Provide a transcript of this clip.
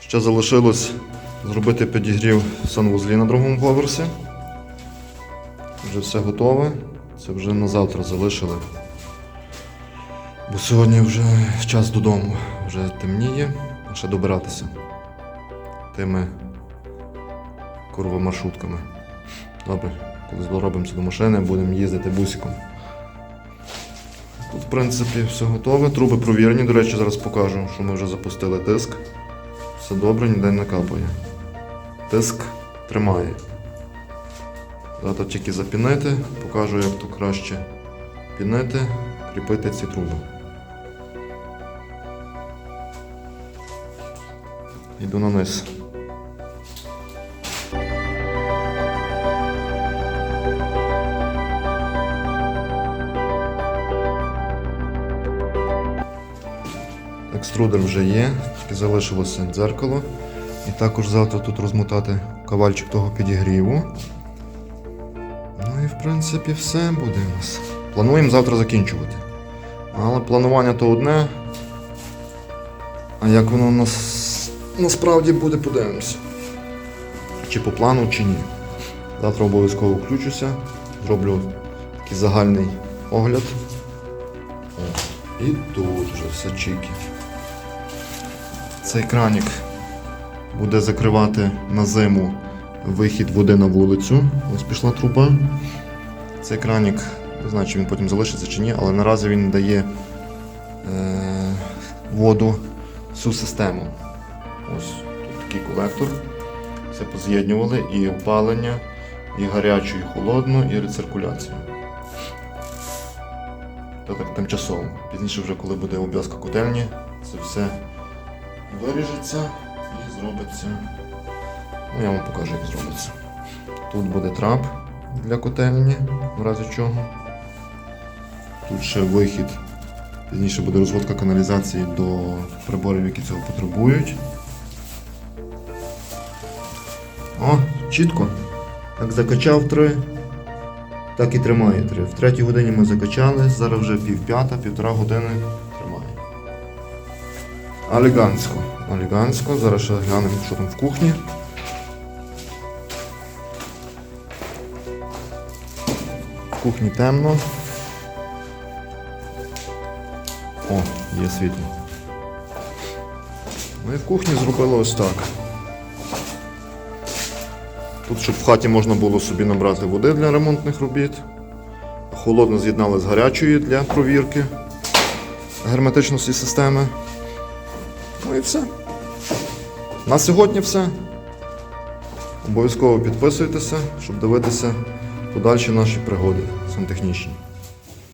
Ще залишилось зробити підігрів санвузлі на другому поверсі. Вже все готове. Це вже на завтра залишили. Бо сьогодні вже час додому. Вже темніє, а ще добиратися тими курвомаршрутками. Добре, коли зробимося до машини, будемо їздити бусиком. Тут, в принципі, все готове. Труби провірені. До речі, зараз покажу, що ми вже запустили тиск. Все добре, ніде не капає. Тиск тримає. Зараз тільки запінити, покажу, як то краще пінити, кріпити ці труби. Йду на низ. Екструдер вже є, тільки залишилося дзеркало. І також завтра тут розмотати кавальчик того підігріву. Ну і в принципі все буде у нас. Плануємо завтра закінчувати. Але планування то одне. А як воно у нас насправді буде, подивимося. Чи по плану, чи ні. Завтра обов'язково включуся, зроблю такий загальний огляд. І тут вже все чики. Цей кранік буде закривати на зиму вихід води на вулицю. Ось пішла труба. Цей кранік, не знаю, чи він потім залишиться чи ні, але наразі він дає е, воду всю систему. Ось тут такий колектор. Все поз'єднювали і опалення, і гарячу, і холодну, і рециркуляцію. Це так тимчасово. Пізніше, вже коли буде обв'язка котельні, це все виріжеться і зробиться. Ну, я вам покажу, як зробиться. Тут буде трап для котельні, в разі чого. Тут ще вихід. Пізніше буде розводка каналізації до приборів, які цього потребують. О, чітко. Як закачав три, так і тримає три. В третій годині ми закачали, зараз вже пів п'ята, півтора години тримає. Алігансько. Алігансько. Зараз ще глянемо, що там в кухні. В кухні темно. О, є світло. Ну і в кухні зробили ось так. Тут, щоб в хаті можна було собі набрати води для ремонтних робіт. Холодно з'єднали з гарячою для провірки герметичності системи. Ну і все. На сьогодні все. Обов'язково підписуйтеся, щоб дивитися подальші наші пригоди сантехнічні.